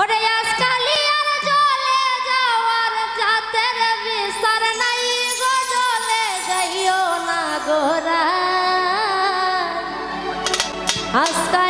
ওরে আজকালি আর জলে যাওয়ার জাতের বিচার নাই গো জলে যাইও না গোরা আজকাল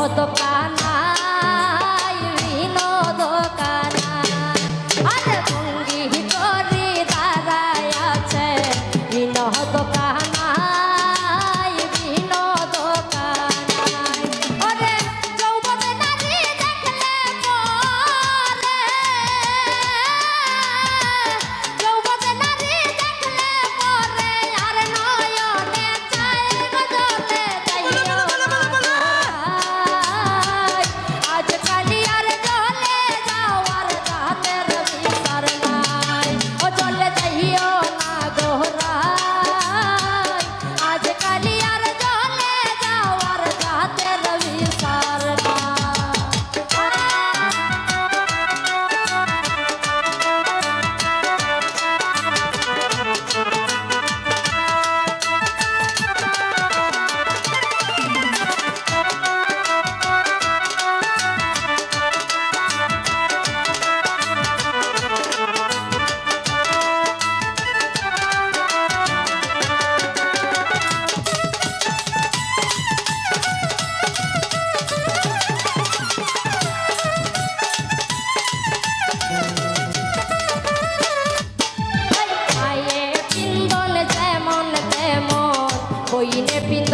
হতো কান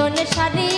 নয়ন সারি।